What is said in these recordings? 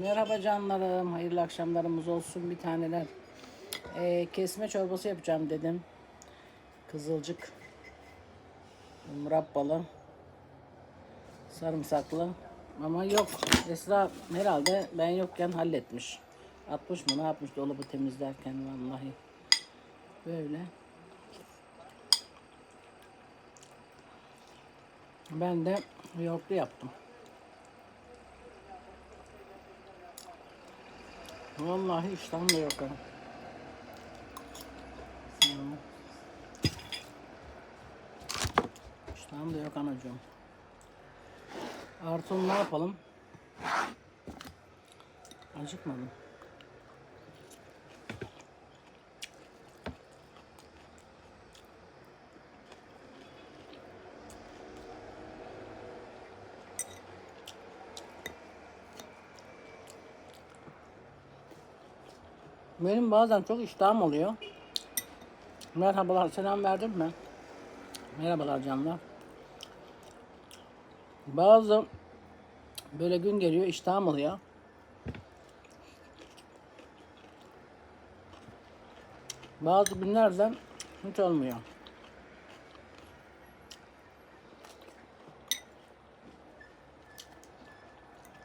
Merhaba canlarım. Hayırlı akşamlarımız olsun bir taneler. Ee, kesme çorbası yapacağım dedim. Kızılcık. Murabbalı. Sarımsaklı. Ama yok. Esra herhalde ben yokken halletmiş. Atmış mı ne yapmış dolabı temizlerken vallahi. Böyle. Ben de yoğurtlu yaptım. Vallahi iştahım da yok ha. İştahım da yok anacığım. Artun ne yapalım? Acıkmadım. Benim bazen çok iştahım oluyor. Merhabalar, selam verdin mi? Merhabalar canlar. Bazı böyle gün geliyor, iştahım oluyor. Bazı günlerde hiç olmuyor.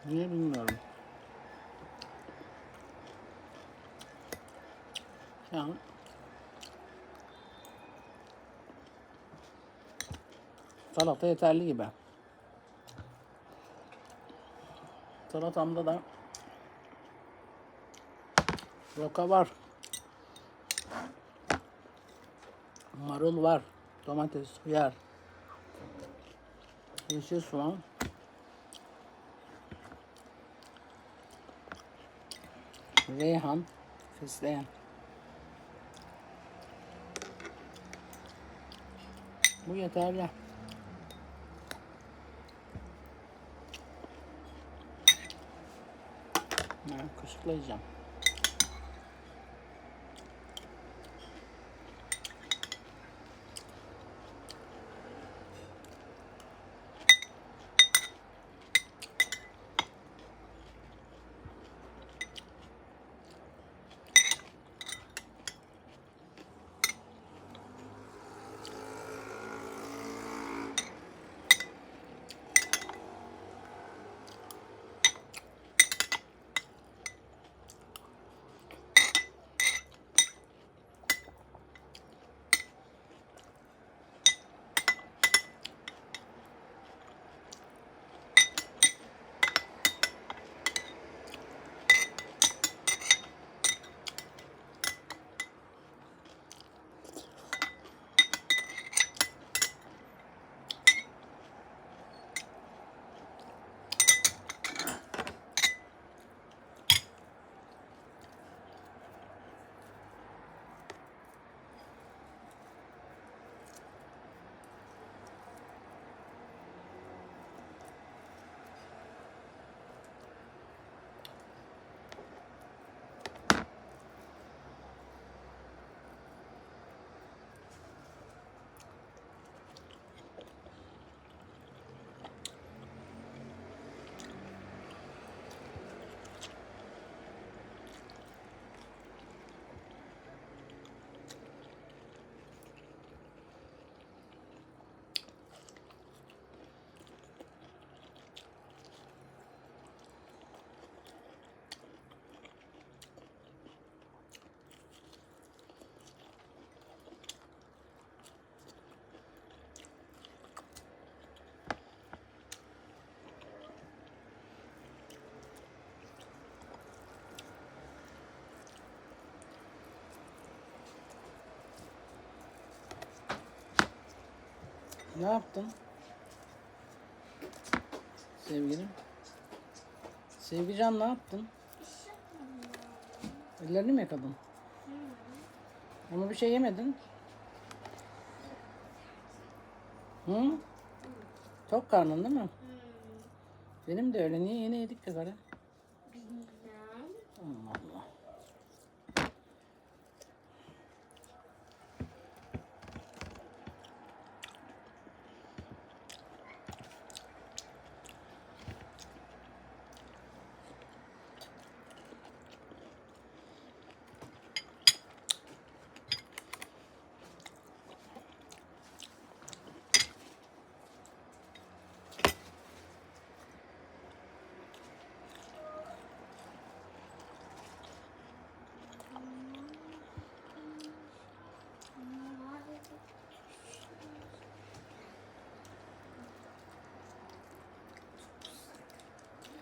Niye bilmiyorum. An salata yeterli gibi. Salatamda da roka var. Marul var. Domates, hıyar. Yeşil soğan. Reyhan, fesleğen. Bu yeterli. Ben kaşıklayacağım. Ne yaptın? Sevgilim. Sevgican ne yaptın? Ellerini mi yıkadın? Ama bir şey yemedin. Hı? Tok karnın değil mi? Benim de öyle. Niye yeni yedik be kara? Allah Allah.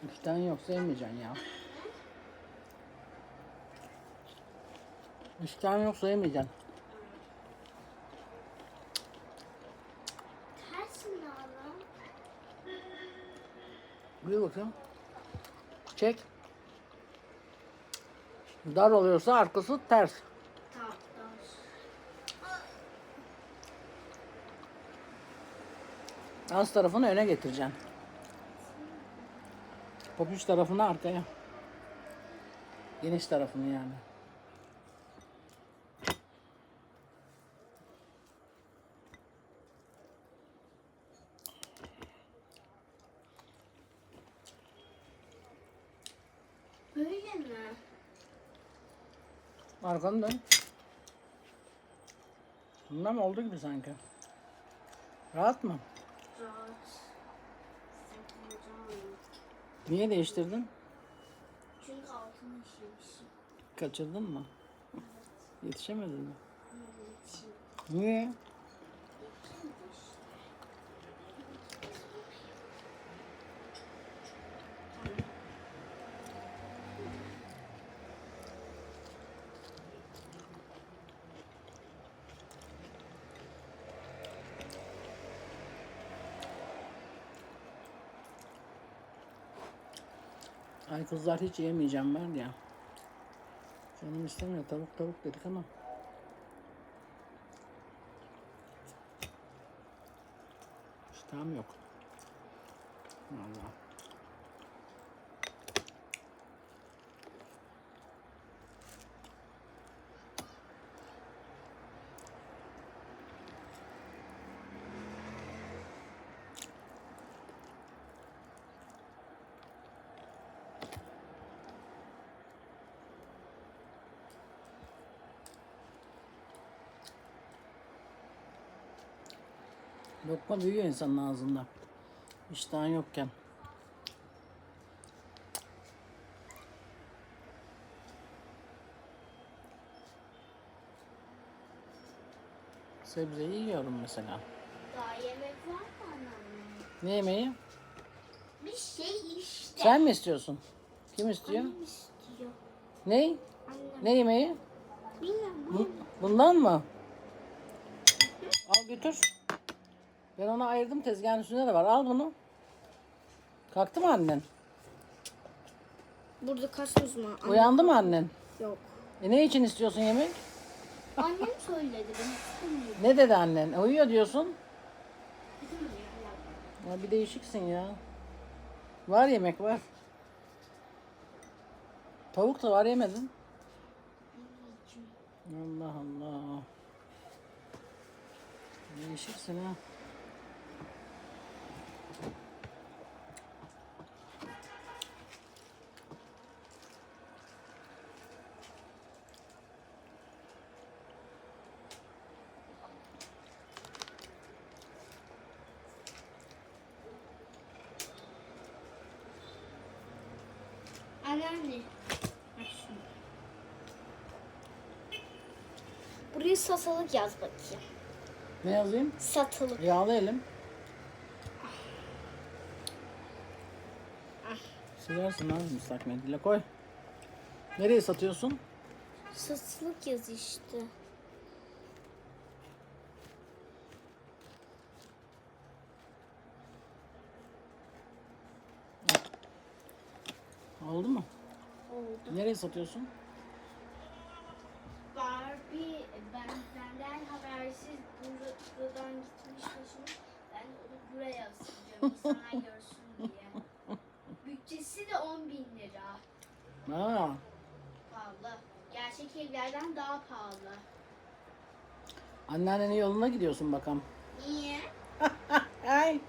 İştahın yoksa yemeyeceksin ya. İştahın yoksa yemeyeceksin. Tersin ama. Buyur bakayım. Çek. Dar oluyorsa arkası ters. Tamam. Az tarafını öne getireceksin. Papuç tarafını arkaya. Geniş tarafını yani. Böyle mi? Arkanı dön. Bundan mı oldu gibi sanki? Rahat mı? Rahat. Niye değiştirdin? Çünkü altını işlemişim. Kaçırdın mı? Yetişemedin mi? Evet. Niye? Ay kızlar hiç yemeyeceğim ben ya. Canım istemiyor tavuk tavuk dedik ama. İştahım yok. Vallahi. Lokma büyüyor insanın ağzında. İştahın yokken. Sebzeyi yiyorum mesela. Daha yemek var mı anneanne? Ne yemeği? Bir şey işte. Sen mi istiyorsun? Kim istiyor? Annem istiyor. Ne? Annem. Ne yemeği? Bilmiyorum. Bu- bundan mı? Al götür. Ben ona ayırdım tezgahın üstünde de var. Al bunu. Kalktı mı annen? Burada kaçmış mı? Anne- Uyandı mı annen? Yok. E ne için istiyorsun yemek? Annem söyledi ben istemiyorum. Ne dedi annen? Uyuyor diyorsun. Ya bir değişiksin ya. Var yemek var. Tavuk da var yemedin. Allah Allah. Değişiksin ha. Anneanne. Buraya satılık yaz bakayım. Ne yazayım? Satılık. Yağlı elim. Silersin abi ıslak mendille koy. Nereye satıyorsun? Satılık yaz işte. Oldu mu? Oldu. Nereye satıyorsun? Barbie ben benden habersiz bur- buradan gitmiş başıma. Ben onu buraya asacağım insanlar görsün diye. Bütçesi de 10 bin lira. Aa, Pahalı. Gerçek evlerden daha pahalı. anneannenin yoluna gidiyorsun bakalım. Niye? Ay.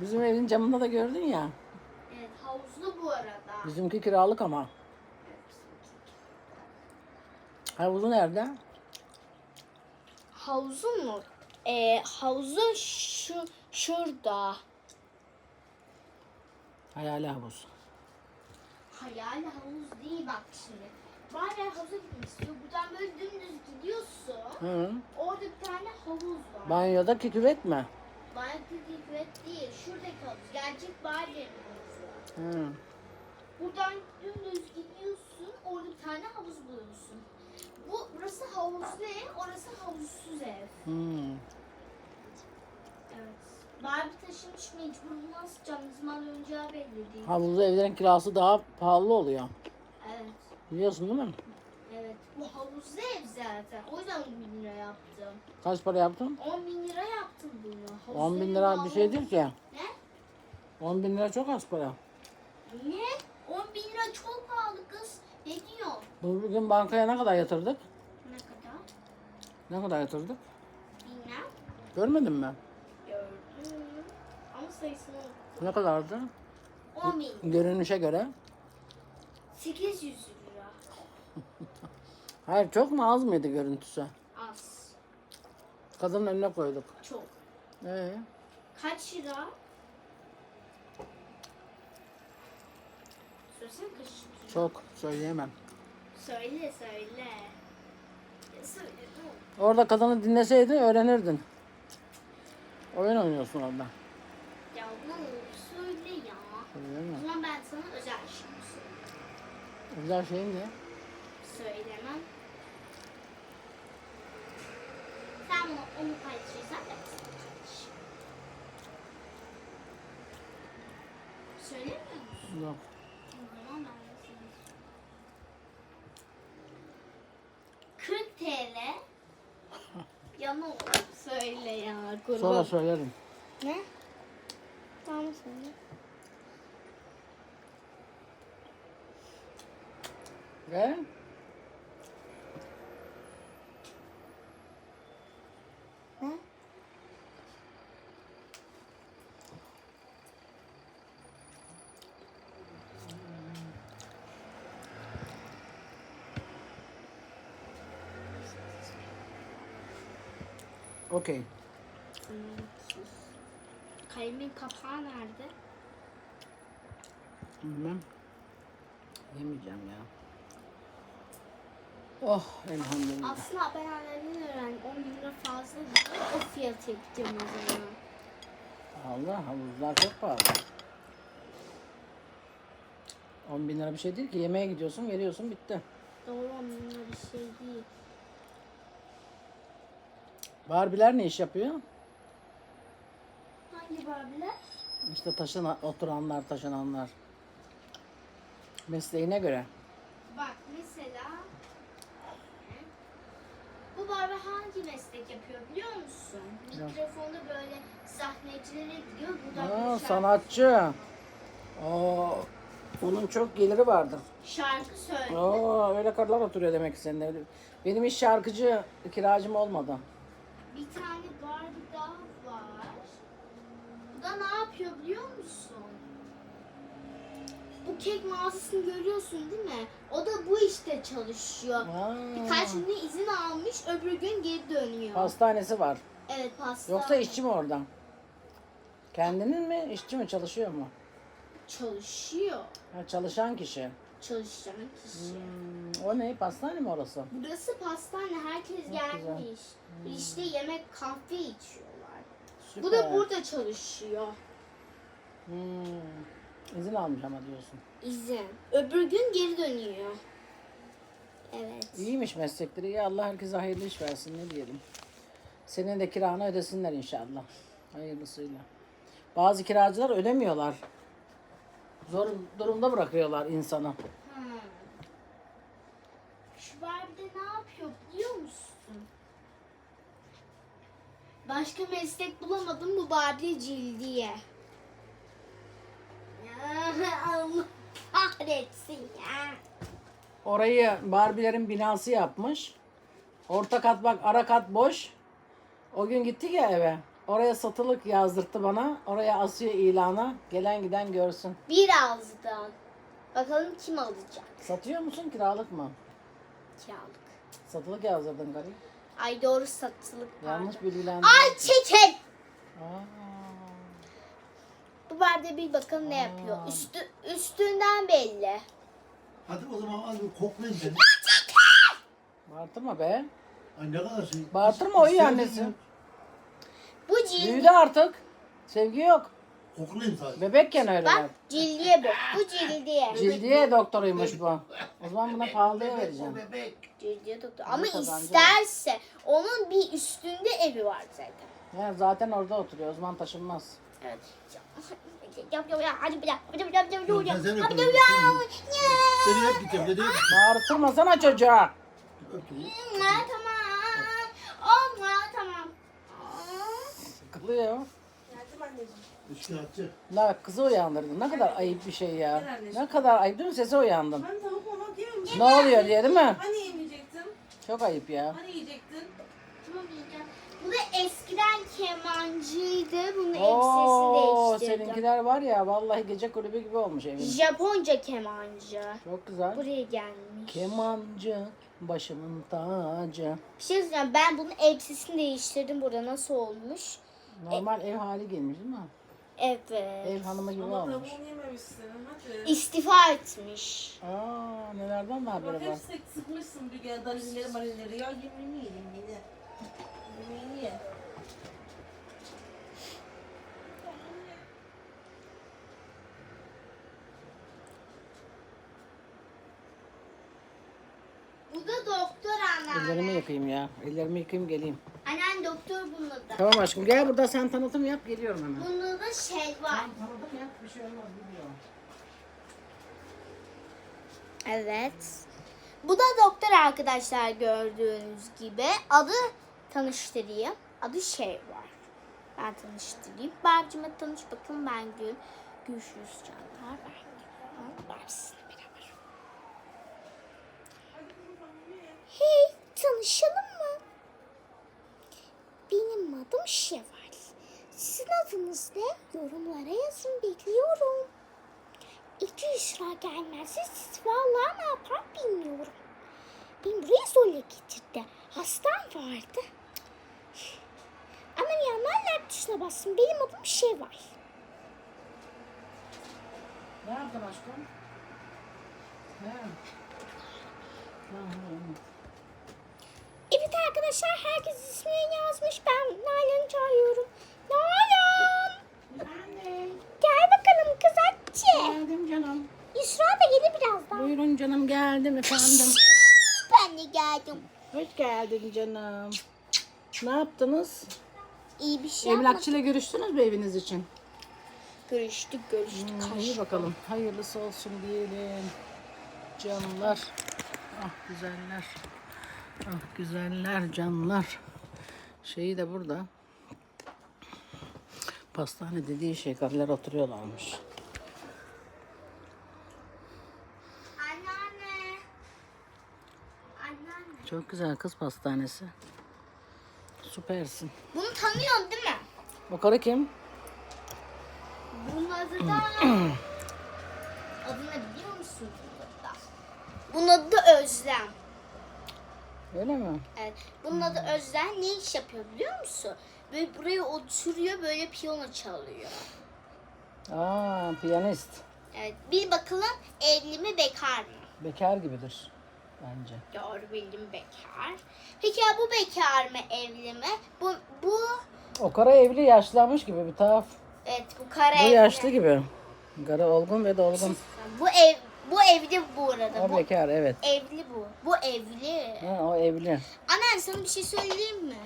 Bizim evin camında da gördün ya. Evet havuzlu bu arada. Bizimki kiralık ama. Havuzu nerede? Havuzu mu? Ee, havuzu şu şurada. Hayali havuz. Hayal havuz değil bak şimdi. Bazen havuza gitmek istiyor. Buradan böyle dümdüz gidiyorsun. Hı. Orada bir tane havuz var. Banyodaki küvet mi? Barbie küvet değil. Şuradaki havuz. Gerçek Barbie'nin havuzu. Hı. Tane havuz buluyorsun. Bu burası havuzlu ev, orası havuzsuz ev. Hmm. Evet. Barbie taşınmış mecbur nasıl canınız mal oyuncağı belli değil. Havuzlu evlerin kirası daha pahalı oluyor. Evet. Biliyorsun değil mi? Evet. Bu havuzlu ev zaten. O yüzden 10 bin lira yaptım. Kaç para yaptın? 10 bin lira yaptım bunu. Havuzlu 10 bin lira bir pahalı. şey değil ki. Ne? 10 bin lira çok az para. Ne? 10 bin lira çok pahalı kız. Ne diyor? Bugün bankaya ne kadar yatırdık? Ne kadar? Ne kadar yatırdık? Bilmem. Görmedin mi? Gördüm. Ama sayısını unuttum. Ne kadardı? 10 bin. Görünüşe göre. 800 lira. Hayır çok mu az mıydı görüntüsü? Az. Kadının önüne koyduk. Çok. Ee, Kaç lira? Söylesene kaç çok söyleyemem. Söyle söyle. Söyle. Orada kadını dinleseydin öğrenirdin. Oyun oynuyorsun orada. Ya olur söyle ya. O Söyleyemem. zaman ben sana özel şeyimi söyleyeyim. Güzel şey ne? Söylemem. Sen bunu onu paylaşırsan ben sana paylaşırım. Söylemiyor musun? Yok. O zaman ben de sana söyleyeyim. 40 TL. Ya ne olur söyle ya. Kurban. Sonra söylerim. Ne? Tamam söyle. Ve Ne? Okey. Kalemin kapağı nerede? Bilmem. Yemeyeceğim ya. Oh elhamdülillah. Aslında ben annemden öğrendim. 10 bin lira fazla. O fiyatı yapacağım o zaman. Allah havuzlar çok pahalı. 10 bin lira bir şey değil ki. Yemeğe gidiyorsun veriyorsun bitti. Doğru 10 bin lira bir şey değil. Barbiler ne iş yapıyor? Hangi Barbie'ler? İşte taşın oturanlar, taşınanlar. Mesleğine göre. Bak mesela bu Barbie hangi meslek yapıyor biliyor musun? Yok. Mikrofonda böyle sahnecilere gidiyor. Bu da Aa, şarkı, sanatçı. Oo, onun çok geliri vardır. şarkı söylüyor. Oo, öyle karılar oturuyor demek senin. Benim hiç şarkıcı kiracım olmadı. Bir tane Barbie daha var. Bu da ne yapıyor biliyor musun? Bu kek mağazasını görüyorsun değil mi? O da bu işte çalışıyor. Aa, Birkaç gün izin almış, öbür gün geri dönüyor. Hastanesi var. Evet pasta. Yoksa işçi mi oradan? Kendinin mi, işçi mi, çalışıyor mu? çalışıyor. Ha, çalışan kişi. Çalışan kişi. Hmm, o ne? Pastane mi orası? Burası pastane. Herkes güzel. gelmiş. İşte yemek, kahve içiyorlar. Süper. Bu da burada çalışıyor. Hmm, izin almış ama diyorsun. İzin. Öbür gün geri dönüyor. Evet. İyiymiş meslekleri. İyi Allah herkese hayırlı iş versin ne diyelim. Senin de kiranı ödesinler inşallah. Hayırlısıyla. Bazı kiracılar ödemiyorlar. Zor durumda bırakıyorlar insanı. Ha. Şu Barbie ne yapıyor biliyor musun? Başka meslek bulamadım bu Barbie cildiye. Allah kahretsin ya. Orayı Barbilerin binası yapmış. Orta kat bak ara kat boş. O gün gittik ya eve. Oraya satılık yazdırttı bana. Oraya asıyor ilana. Gelen giden görsün. Bir ağızdan. Bakalım kim alacak? Satıyor musun kiralık mı? Kiralık. Satılık yazdırdın gari. Ay doğru satılık Yanlış pardon. bilgilendirme. Ay çekin. Aa, Bu Barbie bir bakalım ne yapıyor. Üstü, üstünden belli. Hadi o zaman az bir koklayın seni. Bağırtırma be. Ay ne kadar şey. Bağırtırma, uyuyor İstedin annesi. ya. Bu cilt Büyüdü artık. Sevgi yok. Koklayayım sadece. Bebekken öyle Bak bak. cildiye bu. Bu cildiye. Cildiye doktoruymuş bu. O zaman buna pahalıya vereceğim. Bebek. Cildiye doktor. Ama kazancı isterse onun bir üstünde evi var zaten. Ya zaten orada oturuyor. O zaman taşınmaz. Evet. Yap yap yap hadi bir daha. Hadi bir daha. Hadi bir daha. Ben seni Hadi bir daha. Seni hep gideceğim. Dedi Bağırtırmasana çocuğa. öpeyim. Mua, Tamam. Oh mua, tamam. Sıkılıyor. Üçkağıtçı. La kızı uyandırdı. Ne kadar ayıp bir şey ya. Ne kadar ayıp değil mi? Sese uyandım. Ben tavuk mamak yememişim. Ne oluyor diye değil mi? Hani yemeyecektin? Çok ayıp ya. Hani yiyecektin? Tamam yiyeceğim. Bu da eskiden kemancıydı. Bunun Oo, elbisesini değiştirdim. seninkiler var ya vallahi gece kulübü gibi olmuş evin. Japonca kemancı. Çok güzel. Buraya gelmiş. Kemancı, başımın tacı. Bir şey söyleyeceğim. Ben bunun elbisesini değiştirdim burada. Nasıl olmuş? Normal ev hali gelmiş değil mi? Evet. Ev hanımı gibi Ama olmuş. tavuğunu yememişsin. Hadi. İstifa etmiş. Aa, nelerden de haberi Bak var. hep sık sıkmışsın bir kere dalinleri marinleri. Ya yemeğini yine. Yemeğini ye. Bu da doktor Ellerimi anneanne. yıkayayım ya. Ellerimi yıkayayım geleyim. Annen doktor bunun da. Tamam aşkım gel burada sen tanıtım yap geliyorum hemen. Bunda da şey var. Tanıtım yap bir şey olmaz biliyorum. Evet. Bu da doktor arkadaşlar gördüğünüz gibi. Adı tanıştırayım. Adı şey var. Ben tanıştırayım. Barcıma tanış bakın ben Gül. Görüşürüz canlar. Ben sizinle beraber. Hey tanışalım adım Şevval. Sizin adınız ne? Yorumlara yazın bekliyorum. 200 lira gelmezse siz vallahi ne yapar bilmiyorum. Beni buraya zorla getirdi. Hastam vardı. Ama yanlar like tuşuna bassın. Benim adım Şevval. Ne yaptın aşkım? He. Tamam. Evet arkadaşlar herkes ismini yazmış. Ben Nalan'ı çağırıyorum. Nalan! Gel bakalım kız Hatice. Geldim canım. Yusra da gelir birazdan. Buyurun canım geldim efendim. Ben de geldim. Hoş geldin canım. Ne yaptınız? İyi bir şey yapmadık. Emlakçıyla görüştünüz mü eviniz için? Görüştük görüştük. Hmm, iyi bakalım. Hayırlısı olsun diyelim. Canlar. Ah güzeller. Ah güzeller canlar. Şeyi de burada. Pastane dediği şey karılar oturuyorlarmış. Anneanne. Anneanne. Çok güzel kız pastanesi. Süpersin. Bunu tanıyorsun değil mi? Bu karı kim? Bunun adı da... adı ne biliyor musun? Bunun adı da Özlem. Öyle mi? Evet. Bunun adı Özlem. Ne iş yapıyor biliyor musun? Böyle buraya oturuyor böyle piyano çalıyor. Aa, piyanist. Evet. Bir bakalım evli mi bekar mı? Bekar gibidir bence. Doğru bildim bekar. Peki ya bu bekar mı evli mi? Bu bu O kara evli yaşlanmış gibi bir tuhaf. evet bu kara Bu evli. yaşlı gibi. Karı olgun ve dolgun. Bu ev bu evli bu arada. O Bu bekar evet. evli bu. Bu evli. Ha, o evli. Anne sana bir şey söyleyeyim mi?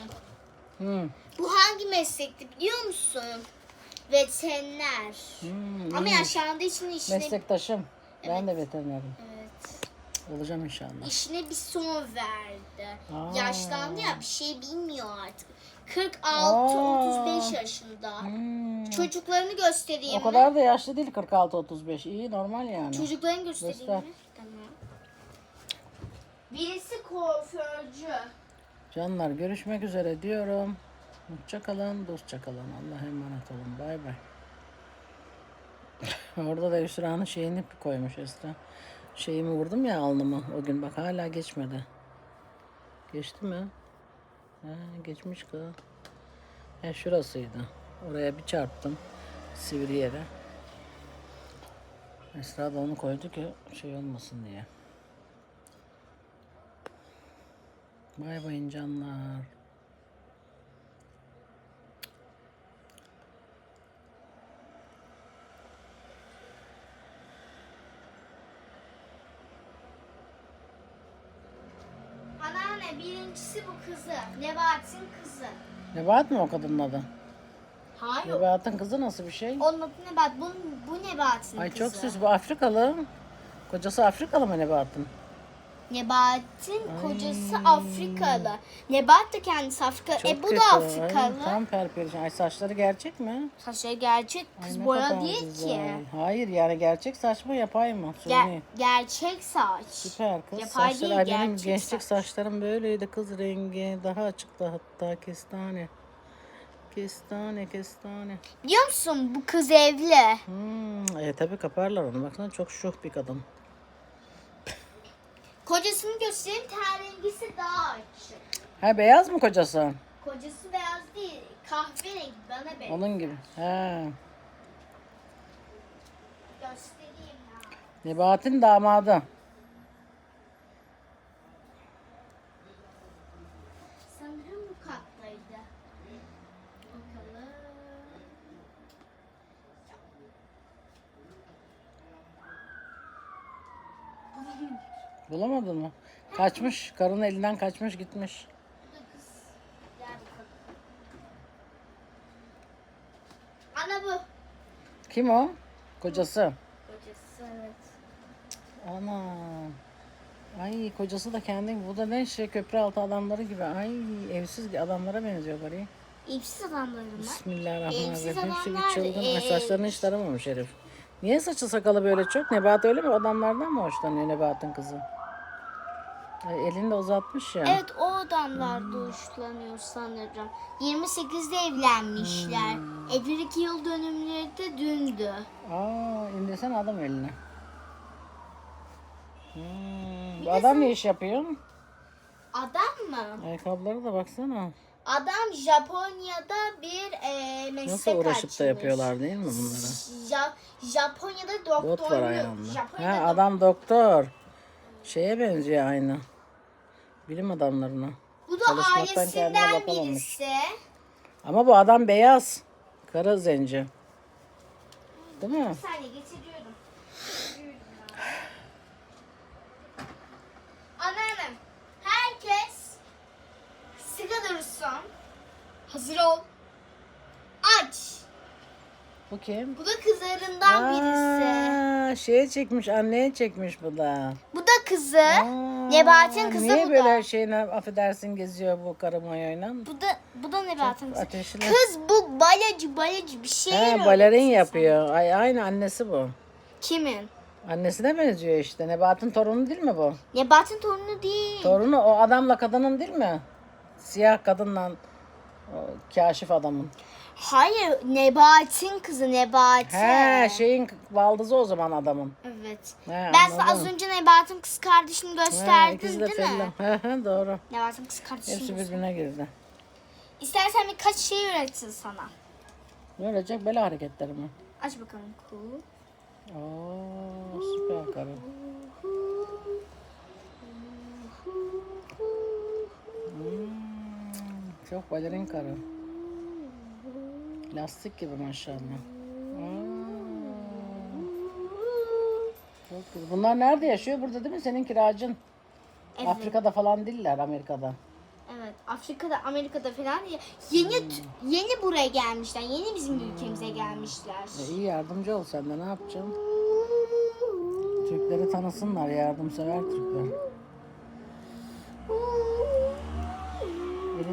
Hı. Bu hangi meslekti biliyor musun? Veteriner. Hmm, Ama iyi. yaşlandığı için işine, Meslektaşım. Ben de veterinerim. evet, Olacağım inşallah. işine bir son verdi. Aa. Yaşlandı ya bir şey bilmiyor artık. Aa. 46-35 yaşında. Hmm. Çocuklarını göstereyim O mi? kadar da yaşlı değil 46-35. İyi normal yani. Çocuklarını göstereyim Göster. mi? Tamam. Birisi kuaförcü. Canlar görüşmek üzere diyorum. Hoşça kalın, dostça kalın. Allah'a emanet olun. Bay bay. Orada da Yusra'nın şeyini koymuş Esra. Şeyimi vurdum ya alnımı o gün. Bak hala geçmedi. Geçti mi? Geçmiş kız. He şurasıydı. Oraya bir çarptım. Sivri yere. Esra da onu koydu ki şey olmasın diye. Bay bayın canlar. Anne birincisi bu kızı. Nebahat'in kızı. Nebahat mı o kadının adı? Hayır. Nebahat'ın kızı nasıl bir şey? Onun adı Nebahat. Bu, bu Nebahat'in Ay kızı. çok süs. Bu Afrikalı. Kocası Afrikalı mı Nebahat'ın? Nebahat'in kocası Afrikalı. Nebahat da kendisi Afrikalı. Çok e bu kötü. da Ay, Afrikalı. tam perperişan. Ay saçları gerçek mi? Saçları gerçek. Ay, Kız ne boya kadar değil güzel. ki. Hayır yani gerçek saç mı yapay mı? Ger- gerçek saç. Süper kız. Yapay Saçları değil, Ay, benim gerçek gençlik saç. saçlarım böyleydi kız rengi. Daha açıktı hatta kestane. Kestane kestane. Biliyor musun bu kız evli. Hmm, e tabi kaparlar onu. Baksana çok şuh bir kadın. Kocasını göstereyim ten rengisi daha açık. Ha beyaz mı kocası? Kocası beyaz değil kahverengi bana benziyor. Onun gibi. He. Göstereyim ya. Nebahat'in damadı. Sanırım bu kattaydı. Bakalım. Bulamadın mı? Kaçmış. Karının elinden kaçmış gitmiş. Ana bu. Kim o? Kocası. Kocası evet. Ana. Ay kocası da kendi bu da ne şey köprü altı adamları gibi. Ay evsiz adamlara benziyor bari. İpsiz adamlarım var. Bismillahirrahmanirrahim. Evsiz Hepsi bir adamlar, çılgın. Ay e, saçlarını hiç taramamış herif. Niye saçı sakalı böyle çok? Nebahat öyle mi? Adamlardan mı hoşlanıyor Nebahat'ın kızı? Ay, elini de uzatmış ya. Evet o adamlar hoşlanıyor sanırım. 28'de evlenmişler. Evlilik yıl dönümleri de dündü. Aa, indirsene adam eline. Hmm, Bir bu de adam ne iş yapıyor? Adam mı? Ayakkabılara da baksana. Adam Japonya'da bir e, meslek Nasıl uğraşıp da açmış. yapıyorlar değil mi bunları? Ja- Japonya'da doktorluk. Bot var ayağında. Japonya'da Ha, adam doktor. Şeye benziyor aynı. Bilim adamlarına. Bu da çalışmaktan kendine ailesinden bakamamış. birisi. Ama bu adam beyaz. Kara zenci. Değil mi? Bir saniye getiriyorum. Anneannem. Herkes sıkı dursun. Hazır ol. Bu kim? Bu da kızlarından birisi. Aa, şeye çekmiş, anneye çekmiş bu da. Bu da kızı. Aa, Nebahat'in kızı Niye bu böyle da. şeyine affedersin geziyor bu karı mayoyla? Bu da bu da Nebahat'in kızı. Ateşli. Kız bu balacı balacı bir şey. He, balerin yapıyor. Ay, aynı annesi bu. Kimin? Annesine benziyor işte. Nebahat'ın torunu değil mi bu? Nebahat'in torunu değil. Torunu o adamla kadının değil mi? Siyah kadınla kaşif adamın. Hayır, Nebahat'in kızı Nebahat'in. He şeyin baldızı o zaman adamın. Evet. He, Ben sana az anladım. önce Nebahat'in kız kardeşini He, gösterdim ikisi de değil mi? He, he, doğru. Nebahat'in kız kardeşini Hepsi birbirine girdi. İstersen birkaç şey öğretsin sana. Ne olacak böyle hareketleri mi? Aç bakalım kulu. Oo, süper karı. Çok balerin karı. Lastik gibi maşallah. Aa, çok güzel. Bunlar nerede yaşıyor? Burada değil mi? Senin kiracın. Evet. Afrika'da falan değiller Amerika'da. Evet. Afrika'da, Amerika'da falan yeni t- yeni buraya gelmişler. Yeni bizim ülkemize gelmişler. E, iyi yardımcı ol sen de ne yapacaksın? Türkleri tanısınlar yardımsever Türkler.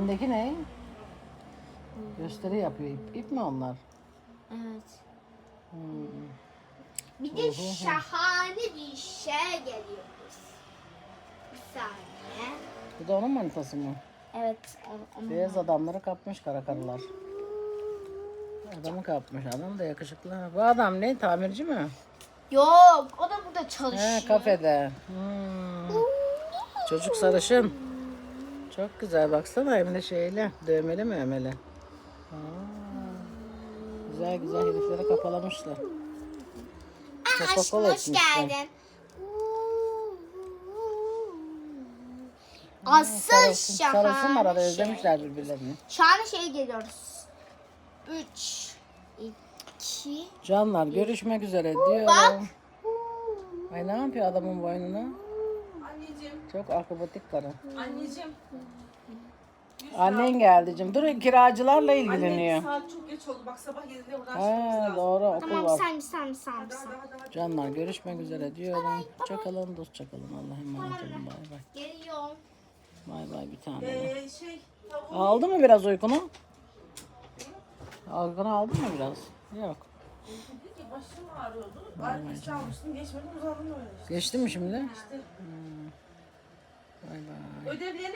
Elindeki ne? Gösteri yapıyor. İp, ip mi onlar? Evet. Hmm. Bir de şahane bir şey geliyor. Bir saniye. Bu da onun manitası mı? Evet. onun- Beyaz adamları kapmış kara karılar. Adamı kapmış. Adam da yakışıklı. Bu adam ne? Tamirci mi? Yok. O da burada çalışıyor. He kafede. Hmm. Çocuk sarışın. Çok güzel baksana hem de şeyle. Dövmeli mi ömeli? Güzel güzel herifleri kapalamışlar. Aa, aşkım hoş geldin. Asıl Sarılsın, şahane sarılsınlar arada şey. özlemişler birbirlerini. Şahane şey geliyoruz. Üç, iki, Canlar görüşmek üzere diyorum. bak. Ay ne yapıyor adamın boynuna? Çok akrobatik karı. Anneciğim. Annen geldi canım. Dur kiracılarla Anne ilgileniyor. saat çok geç oldu. Bak sabah 7'de buradan Ha, çıkmamız lazım. doğru okul Tamam var. sen sen sen sen. hadi hadi. hadi. Canlar görüşmek üzere diyorum. Hoşçakalın dostçakalın. Allah'a emanet olun. Bay bay. Geliyorum. Bay bay bir tane. Ee, şey tavuğu Aldı mı biraz uykunu? Uykunu aldın mı biraz? Yok. dedi ki başım ağrıyordu. Arkadaş çalmıştım geçmedim uzadım öyle işte. Geçti mi şimdi? İşte Bay bay. ödevlerini